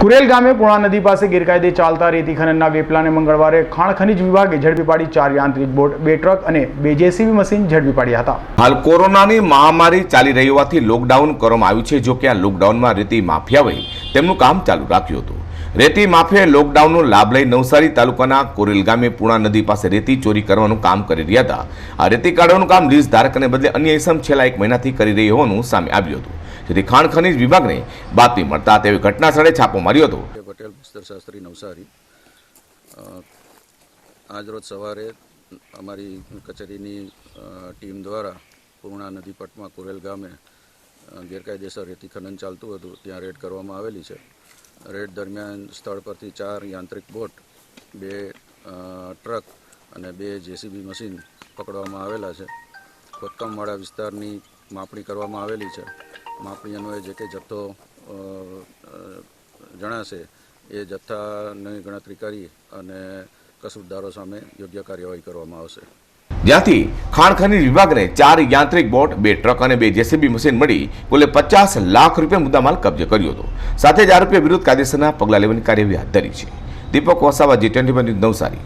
કુરેલ ગામે પૂર્ણા નદી પાસે ગેરકાયદે ચાલતા રેતી ખનનના વેપલાને મંગળવારે ખાણ ખનીજ વિભાગે ઝડપી પાડી ચાર યાંત્રિક બોટ, બે ટ્રક અને બે જેસીબી મશીન ઝડપી પાડ્યા હતા. હાલ કોરોનાની મહામારી ચાલી રહી હોવાથી લોકડાઉન કરવામાં આવ્યું છે. જો કે આ લોકડાઉનમાં રેતી માફિયાઓએ તેમનું કામ ચાલુ રાખ્યું હતું. રેતી માફિયાએ લોકડાઉનનો લાભ લઈ નવસારી તાલુકાના કોરેલ ગામે પૂર્ણા નદી પાસે રેતી ચોરી કરવાનું કામ કરી રહ્યા હતા. આ રેતી કાઢવાનું કામ લીઝ ધારકને બદલે અન્ય ઇસમ છેલ્લા એક મહિનાથી કરી રહી હોવાનું સામે આવ્યું હતું. જેથી ખાણ ખનીજ વિભાગને બાતમી મળતા તેવી ઘટના સ્થળે છાપો માર્યો હતો. પટેલ શાસ્ત્રી નવસારી. આજરોજ સવારે અમારી કચેરીની ટીમ દ્વારા પૂર્ણા નદી પટમાં કોરેલ ગામે ગેરકાયદેસર રેતી ખનન ચાલતું હતું. ત્યાં રેડ કરવામાં આવેલી છે. રેડ દરમિયાન સ્થળ પરથી ચાર યાંત્રિક બોટ, બે ટ્રક અને બે જેસીબી મશીન પકડવામાં આવેલા છે. ખોદકામવાળા વિસ્તારની માપણી કરવામાં આવેલી છે. માપણી જે કંઈ જથ્થો જણાશે, એ જથ્થાની ગણતરી કરી અને કસૂરદારો સામે યોગ્ય કાર્યવાહી કરવામાં આવશે. જ્યાંથી ખાણ ખનીજ વિભાગને ચાર યાંત્રિક બોટ, બે ટ્રક અને બે જેસીબી મશીન મળી કુલે પચાસ લાખ રૂપિયા મુદ્દામાલ કબજે કર્યો હતો. સાથે જ આરોપીઓ વિરુદ્ધ કાયદેસરના પગલાં લેવાની કાર્યવાહી હાથ ધરી છે. દીપક વસાવા જી ટ્વેન્ટી નવસારી.